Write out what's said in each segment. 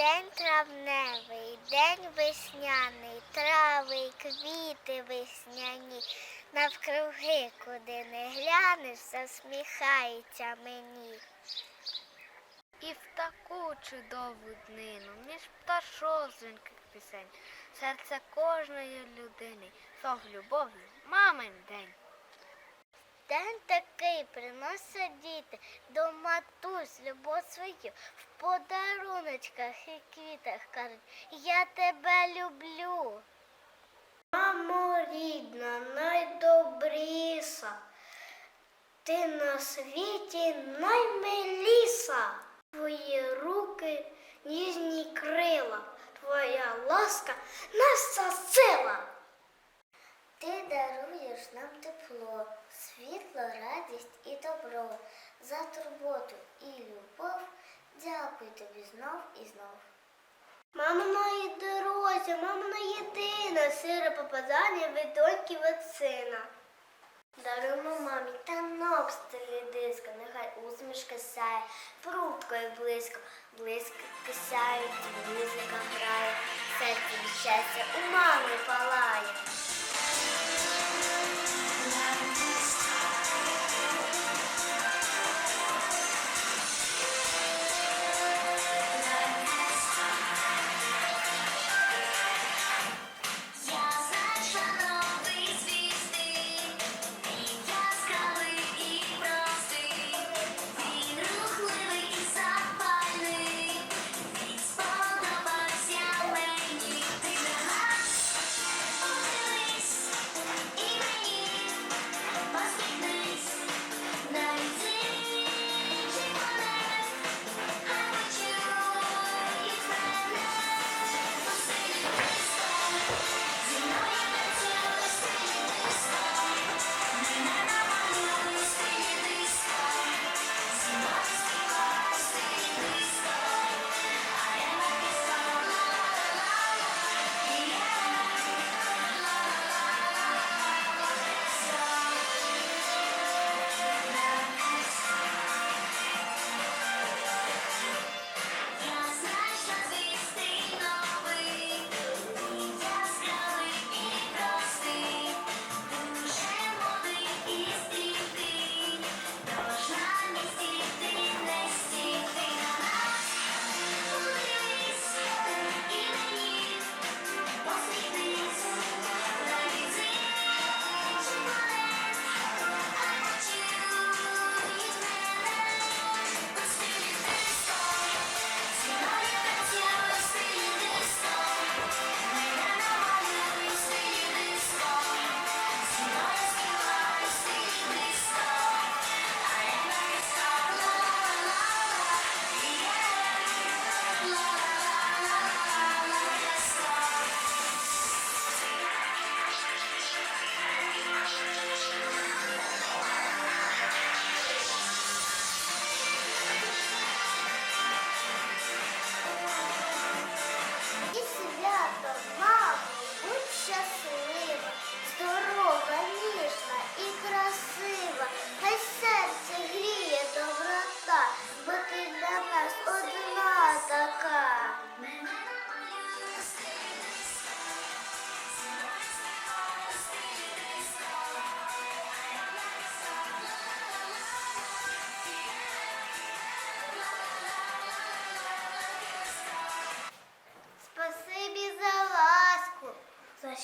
День травневий, день весняний, трави квіти весняні. Навкруги, куди не глянеш, засміхається мені. І в таку чудову днину, між пташок дзвінких пісень, серце кожної людини, сов любов'ю, мамин день. День такий приносять діти до матусь любов свою в подаруночках і квітах кажуть, я тебе люблю. Мамо рідна, найдобріша, ти на світі наймиліша. Твої руки ніжні крила, твоя ласка наша сила. Ти даруєш нам тепло, світло, радість і добро. За турботу і любов дякую тобі знов і знов. Мама моїй дорозі, мама на єдина, сире попадання від доньки від сина. Даруємо мамі танок стилі диска, нехай усмішка сяє, прудкою близько, близько сяють, музика грає, серце від щастя у мами палає.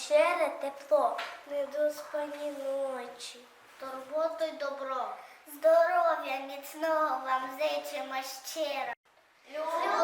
Щире тепло, недоспані ночі, турботу й добро. Здоров'я міцного вам зичимо щиро. Любов!